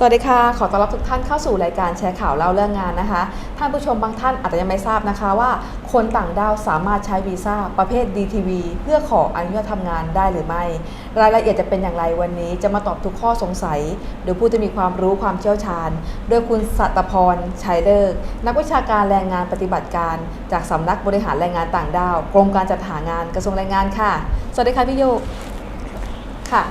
สวัสดีค่ะ ขอต้อนรับทุกท่านเข้าสู่รายการแชร์ข่าวเล่าเรื่องงานนะคะ ท่านผู้ชมบางท่านอาจจะยังไม่ทราบนะคะว่า คนต่างด้าวสามารถใช้วีซ่าประเภท DTV เพื่อขออนุญาตทำงานได้หรือไม่ รายละเอียดจะเป็นอย่างไรวันนี้จะมาตอบทุกข้อสงสัย โดยผู้ที่มีความรู้ความเชี่ยวชาญ โดยคุณสัตพรชัยเลิก นักวิชาการแรงงานปฏิบัติการ จากสำนักบริหารแรงงานต่างด้าวกรมการจัดหางานกระทรวงแรงงานค่ะ สวัสดีค่ะพี่โยค่ะ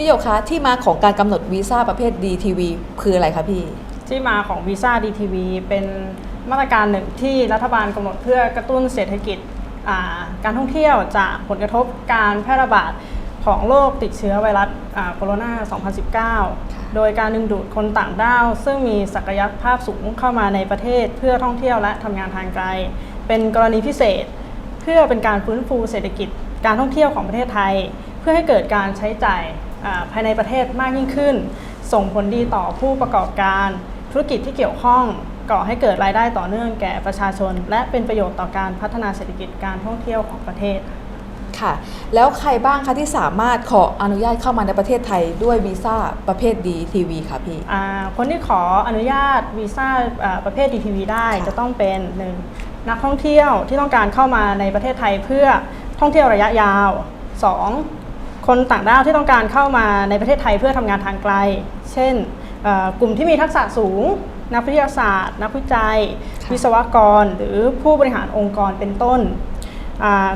พี่โยกคะที่มาของการกำหนดวีซ่าประเภท DTV คืออะไรคะพี่ ที่มาของวีซ่า DTV เป็นมาตรการหนึ่งที่รัฐบาลกำหนดเพื่อกระตุ้นเศรษฐกิจอ่าการท่องเที่ยวจากผลกระทบการแพร่ระบาดของโรคติดเชื้อไวรัสอ่าโคโรนา 2019 โดยการดึงดูดคนต่างด้าว ซึ่งมีศักยภาพสูงเข้ามาในประเทศเพื่อท่องเที่ยวและทำงานทางไกล เป็นกรณีพิเศษ เพื่อเป็นการฟื้นฟูเศรษฐกิจการท่องเที่ยวของประเทศไทย เพื่อให้เกิดการใช้จ่ายอ่า ภายในประเทศมากยิ่งขึ้น ส่งผลดีต่อผู้ประกอบการธุรกิจที่เกี่ยวข้องก่อให้เกิดรายได้ต่อเนื่องแก่ประชาชน และเป็นประโยชน์ต่อการพัฒนาเศรษฐกิจการท่องเที่ยวของประเทศค่ะ แล้วใครบ้างคะที่สามารถขออนุญาตเข้ามาในประเทศไทยด้วยวีซ่าประเภท DTV ค่ะพี่อ่าคนที่ขออนุญาตวีซ่าอ่าประเภท DTV ได้ค่ะจะต้องเป็นหนึ่งนักท่องเที่ยวที่ต้องการเข้ามาในประเทศไทยเพื่อท่องเที่ยวระยะยาว 2. คนต่างด้าวที่ต้องการเข้ามาในประเทศไทยเพื่อทำงานทางไกล เช่นกลุ่มที่มีทักษะสูง นักวิทยาศาสตร์ นักวิจัย วิศวกร หรือผู้บริหารองค์กรเป็นต้น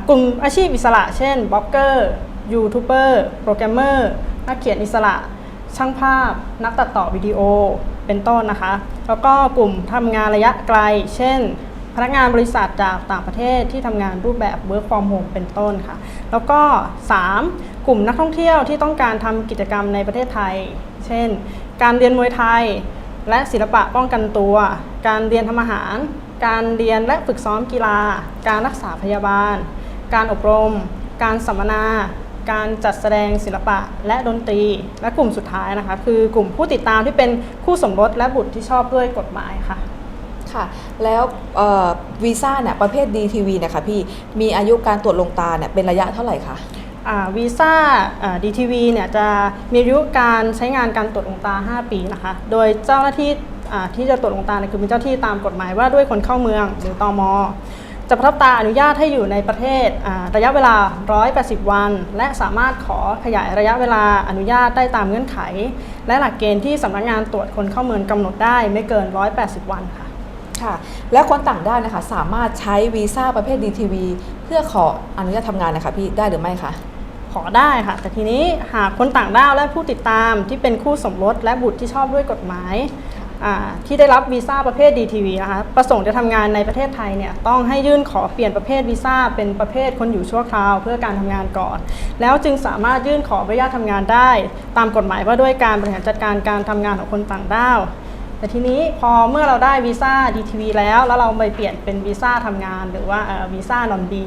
กลุ่มอาชีพอิสระ เช่นบล็อกเกอร์ ยูทูบเบอร์ โปรแกรมเมอร์ นักเขียนอิสระ ช่างภาพ นักตัดต่อวิดีโอ เป็นต้นนะคะ แล้วก็กลุ่มทำงานระยะไกล เช่น พนักงานบริษัทจากต่างประเทศที่ทำงานรูปแบบ work from home เป็นต้นค่ะ แล้วก็ 3. กลุ่มนักท่องเที่ยวที่ต้องการทำกิจกรรมในประเทศไทย เช่น การเรียนมวยไทย และศิลปะป้องกันตัว การเรียนทำอาหาร การเรียนและฝึกซ้อมกีฬา การรักษาพยาบาล การอบรม การสัมมนาการจัดแสดงศิลปะและดนตรี และกลุ่มสุดท้ายนะคะ คือกลุ่มผู้ติดตามที่เป็นคู่สมรสและบุตรที่ชอบด้วยกฎหมายค่ะ ค่ะ แล้ววีซ่าเนี่ยประเภท DTV นะคะพี่มีอายุการตรวจลงตาเนี่ยเป็นระยะเท่าไหร่คะวีซ่าอ่า DTV เนี่ยจะมีอายุการใช้งานการตรวจลงตา 5 ปีนะคะ โดยเจ้าหน้าที่ที่จะตรวจลงตาเนี่ยคือเป็นเจ้าที่ตามกฎหมายว่าด้วยคนเข้าเมืองหรือตอมจะประทับตาอนุญาตให้อยู่ในประเทศระยะเวลา 180 วัน และสามารถขอขยายระยะเวลาอนุญาตได้ตามเงื่อนไข และหลักเกณฑ์ที่สำนักงานตรวจคนเข้าเมืองกำหนดได้ไม่เกิน 180 วันค่ะ ค่ะ แล้วคนต่างด้าวนะคะ สามารถใช้วีซ่าประเภท DTV เพื่อขออนุญาตทำงานนะคะพี่ได้หรือไม่คะขอได้ค่ะ แต่ทีนี้หากคนต่างด้าวและผู้ติดตามที่เป็นคู่สมรสและบุตรที่ชอบด้วยกฎหมายที่ได้รับวีซ่าประเภท DTV นะคะประสงค์จะทำงานในประเทศไทยเนี่ยต้องให้ยื่นขอเปลี่ยนประเภทวีซ่าเป็นประเภทคนอยู่ชั่วคราว เพื่อการทำงานก่อน แล้วจึงสามารถยื่นขออนุญาตทำงานได้ ตามกฎหมายว่าด้วยการบริหารจัดการการทำงานของคนต่างด้าว แต่ทีนี้พอเมื่อเราได้วีซ่า DTV แล้ว แล้วเราไปเปลี่ยนเป็นวีซ่าทำงานหรือว่าเอ่อวีซ่านอนดี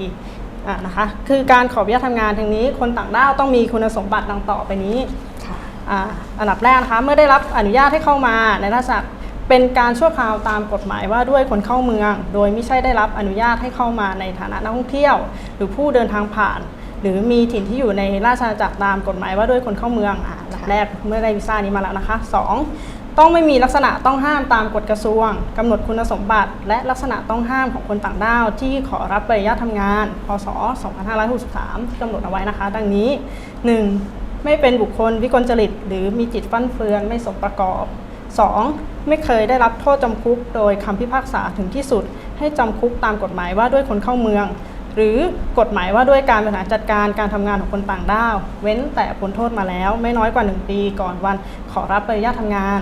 อะนะคะคือการขออนุญาตทำงานทางนี้ คนต่างด้าวต้องมีคุณสมบัติดังต่อไปนี้ค่ะอ่าอันดับแรกนะคะเมื่อได้รับอนุญาตให้เข้ามาในราชอาณาจักรเป็นการชั่วคราวตามกฎหมายว่าด้วยคนเข้าเมือง โดยไม่ใช่ได้รับอนุญาตให้เข้ามาในฐานะนักท่องเที่ยว หรือผู้เดินทางผ่าน หรือมีถิ่นที่อยู่ในราชอาณาจักรตามกฎหมายว่าด้วยคนเข้าเมืองอะอันดับแรกเมื่อได้วีซ่านี้มาแล้วนะคะสอง ต้องไม่มีลักษณะต้องห้ามตามกฎกระทรวง กำหนดคุณสมบัติ และลักษณะต้องห้ามของคนต่างด้าว ที่ขอรับใบอนุญาตทำงาน พศ 2563 ที่กำหนดเอาไว้นะคะ ดังนี้ 1. ไม่เป็นบุคคลวิกลจริต หรือมีจิตฟั่นเฟือนไม่สมประกอบ 2. ไม่เคยได้รับโทษจำคุก โดยคำพิพากษาถึงที่สุด ให้จำคุกตามกฎหมายว่าด้วยคนเข้าเมือง หรือกฎหมายว่าด้วยการบริหารจัดการการทำงานของคนต่างด้าว เว้นแต่พ้นโทษมาแล้ว ไม่น้อยกว่า 1 ปีก่อนวันขอรับใบอนุญาตทำงาน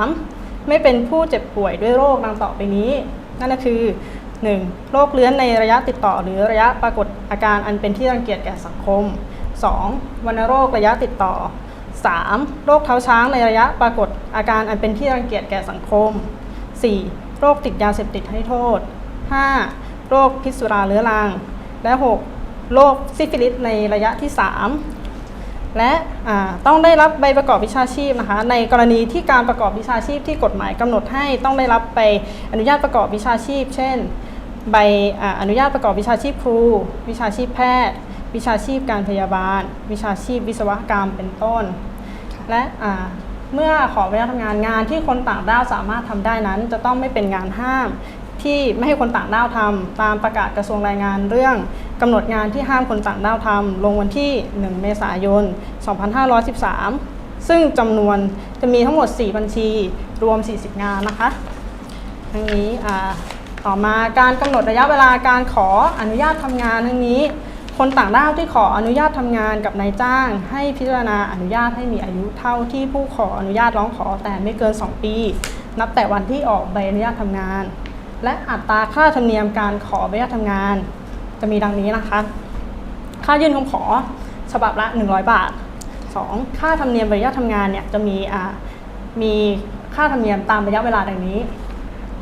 3. ไม่เป็นผู้เจ็บป่วยด้วยโรคดังต่อไปนี้ นั่นก็คือ 1. โรคเลื้อนในระยะติดต่อหรือระยะปรากฏอาการอันเป็นที่รังเกียจแก่สังคม 2. วัณโรคระยะติดต่อ 3. โรคเท้าช้างในระยะปรากฏอาการอันเป็นที่รังเกียจแก่สังคม 4. โรคติดยาเสพติดให้โทษ 5. โรคพิษสุราเรื้อรัง และ 6. โรคซิฟิลิสในระยะที่ 3 และอ่าต้องได้รับใบประกอบวิชาชีพนะคะ ในกรณีที่การประกอบวิชาชีพที่กฎหมายกำหนดให้ต้องได้รับใบอนุญาตประกอบวิชาชีพ เช่น ใบอ่าอนุญาตประกอบวิชาชีพครู วิชาชีพแพทย์ วิชาชีพการพยาบาล วิชาชีพวิศวกรรมเป็นต้น และอ่าเมื่อขอใบอนุญาตทำงานงานที่คนต่างด้าวสามารถทำได้นั้น จะต้องไม่เป็นงานห้าม ที่ไม่ให้คนต่างด้าวทำตามประกาศกระทรวงแรงงานเรื่องกำหนดงานที่ห้ามคนต่างด้าวทำลงวันที่ 1 เมษายน 2513 ซึ่งจำนวนจะมีทั้งหมด 4 บัญชีรวม 40 งานนะคะทั้งนี้ต่อมาการกำหนดระยะเวลาการขออนุญาตทำงานทั้งนี้ คนต่างด้าวที่ขออนุญาตทำงานกับนายจ้าง ให้พิจารณาอนุญาตให้มีอายุเท่าที่ผู้ขออนุญาตร้องขอแต่ไม่เกิน 2 ปี นับแต่วันที่ออกใบอนุญาตทำงาน และอัตราค่าธรรมเนียมการขอใบอนุญาตทำงาน จะมีดังนี้นะคะ ค่ายื่นคำขอฉบับละ 100 บาท 2. ค่าธรรมเนียมใบอนุญาตทำงานเนี่ยจะมีมีค่าธรรมเนียมตามระยะเวลาดังนี้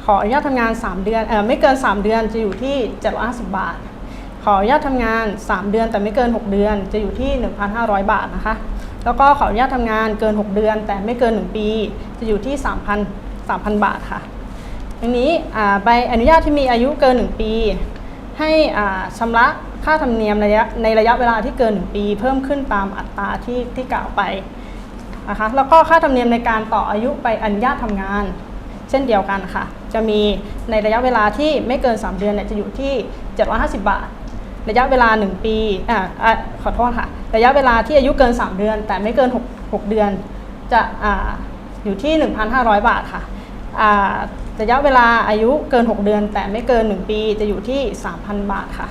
ขออนุญาตทำงาน 3 เดือนเออไม่เกิน 3 เดือนจะอยู่ที่ 750 บาท ขออนุญาตทำงาน 3 เดือนแต่ไม่เกิน 6 เดือนจะอยู่ที่ 1,500 บาทนะคะ แล้วก็ขออนุญาตทำงานเกิน 6 เดือนแต่ไม่เกิน 1 ปี จะอยู่ที่ 3,000 3,000 บาทค่ะ ทีนี้ใบอนุญาตที่มีอายุเกิน 1 ปี ให้อ่าชำระค่าธรรมเนียมระยะในระยะเวลาที่เกิน 1 ปี เพิ่มขึ้นตามอัตราที่ที่กล่าวไปนะคะแล้วก็ค่าธรรมเนียมในการต่ออายุใบอนุญาตทำงาน เช่นเดียวกันค่ะ จะมีในระยะเวลาที่ไม่เกิน 3 เดือนเนี่ยจะอยู่ที่ 750 บาท ระยะเวลา 1 ปีอ่าขอโทษค่ะ ระยะเวลาที่อายุเกิน 3 เดือน แต่ไม่เกิน 6 6 เดือน จะอ่าอยู่ที่ 1,500 บาทค่ะ ระยะเวลาอายุเกิน 6 เดือน แต่ไม่เกิน 1 ปีจะอยู่ที่ 3,000 บาทค่ะ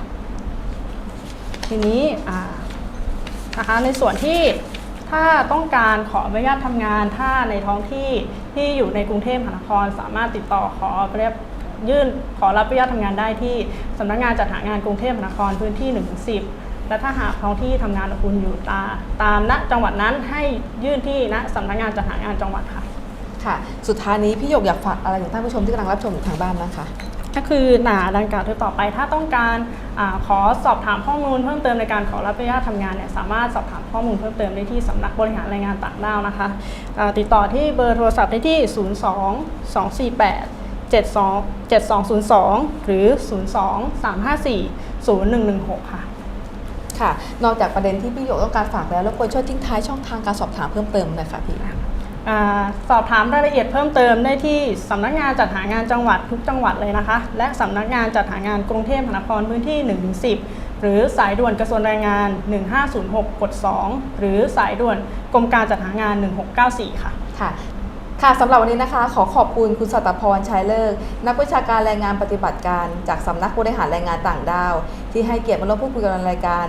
ทีนี้นะคะในส่วนที่ถ้าต้องการขออนุญาตทำงานถ้าในท้องที่ที่อยู่ในกรุงเทพมหานครสามารถติดต่อขอเรียบยื่นขอรับอนุญาตทำงานได้ที่สำนักงานจัดหางานกรุงเทพมหานครพื้นที่1ถึง10 และถ้าหากท้องที่ทำงานของคุณอยู่ตาตามณจังหวัดนั้นให้ยื่นที่ณสำนักงานจัดหางานจังหวัดค่ะ ค่ะ สุดท้ายนี้พี่หยกอยากฝากอะไรถึงท่านผู้ชมที่กำลังรับชมอยู่ทางบ้านนะคะ ก็คือหนาดังกล่าวที่ต่อไป ถ้าต้องการอาขอสอบถามข้อมูลเพิ่มเติมในการขอรับอนุญาตทำงานเนี่ยสามารถสอบถามข้อมูลเพิ่มเติมได้ที่สำนักบริหารแรงงานต่างด้าวนะคะอ่าติดต่อที่เบอร์โทรศัพท์ได้ที่ 02 248 72 7202 หรือ 02 354 0116 ค่ะ ค่ะ นอกจากประเด็นที่พี่หยกต้องการฝากแล้วแล้วควรช่วยทิ้งท้ายช่องทางการสอบถามเพิ่มเติมหน่อยค่ะพี่อ่า สอบถามรายละเอียดเพิ่มเติมได้ที่สำนักงานจัดหางานจังหวัดทุกจังหวัดเลยนะคะ และสำนักงานจัดหางานกรุงเทพมหานครพื้นที่ 1-10 หรือสายด่วนกระทรวงแรงงาน 1506กด2หรือสายด่วนกรมการจัดหางาน 1694 ค่ะค่ะ ค่ะสำหรับวันนี้นะคะ ขอขอบคุณคุณสัตพรชัยเลิก นักวิชาการแรงงานปฏิบัติการ จากสำนักบริหารแรงงานต่างด้าว ที่ให้เกียรติมาร่วมพูดคุยกันในรายการ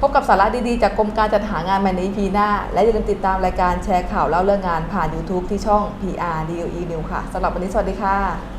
พบกับสาระดีๆ จากกรมการจัดหางานใหม่ในปีหน้า และอย่าลืมติดตามรายการแชร์ข่าวเล่าเรื่องงานผ่าน YouTube ที่ช่อง PR DOE New ค่ะสำหรับวันนี้สวัสดีค่ะ